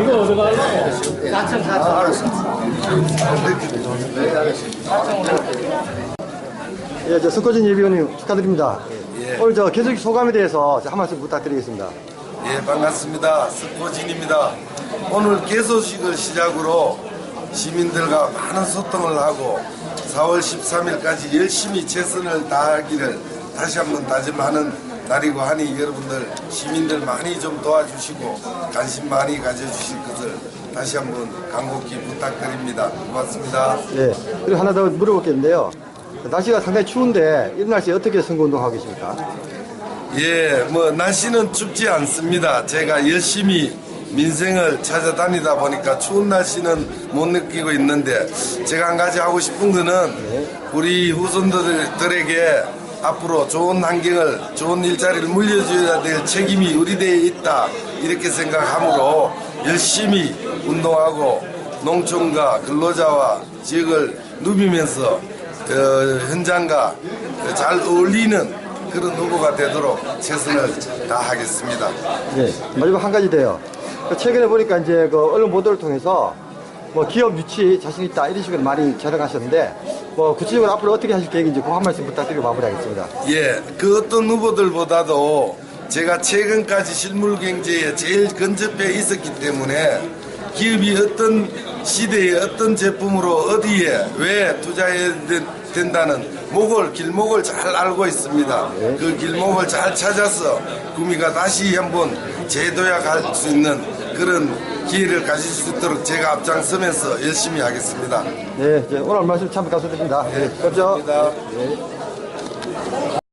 이거 어디 가려고? 예, 저 석호진 예비원님 축하드립니다. 오늘 저 개소식 소감에 대해서 한 말씀 부탁드리겠습니다. 예, 반갑습니다. 스포진입니다. 오늘 개소식을 시작으로 시민들과 많은 소통을 하고 4월 13일까지 열심히 최선을 다하기를 다시 한번 다짐하는 날이고 하니 여러분들 시민들 많이 좀 도와주시고 관심 많이 가져주실 것을 다시 한번 간곡히 부탁드립니다. 고맙습니다. 예, 그리고 하나 더 물어볼 게 있는데요. 날씨가 상당히 추운데 이런 날씨에 어떻게 선거운동 하고 계십니까? 예, 뭐 날씨는 춥지 않습니다. 제가 열심히 민생을 찾아다니다 보니까 추운 날씨는 못 느끼고 있는데 제가 한 가지 하고 싶은 거는 우리 후손들에게 앞으로 좋은 환경을 좋은 일자리를 물려줘야 될 책임이 우리 대에 있다 이렇게 생각하므로 열심히 운동하고 농촌과 근로자와 지역을 누비면서 어, 현장과 잘 어울리는 그런 후보가 되도록 최선을 다하겠습니다. 예, 마지막 한 가지 돼요. 그 최근에 보니까 이제 그 언론 보도를 통해서 뭐 기업 유치 자신 있다 이런 식으로 많이 전해가셨는데 뭐 구체적으로 앞으로 어떻게 하실 계획인지 그 한 말씀 부탁드리고 마무리하겠습니다. 예, 그 어떤 후보들보다도 제가 최근까지 실물 경제에 제일 근접해 있었기 때문에 기업이 어떤 시대에 어떤 제품으로 어디에 왜 투자해야 된- 된다는 목을 길목을 잘 알고 있습니다. 그 길목을 잘 찾아서 구미가 다시 한번 재도약할 수 있는 그런 기회를 가질 수 있도록 제가 앞장서면서 열심히 하겠습니다. 네, 이제 오늘 말씀 참 감사드립니다. 예, 그렇죠? 감사합니다.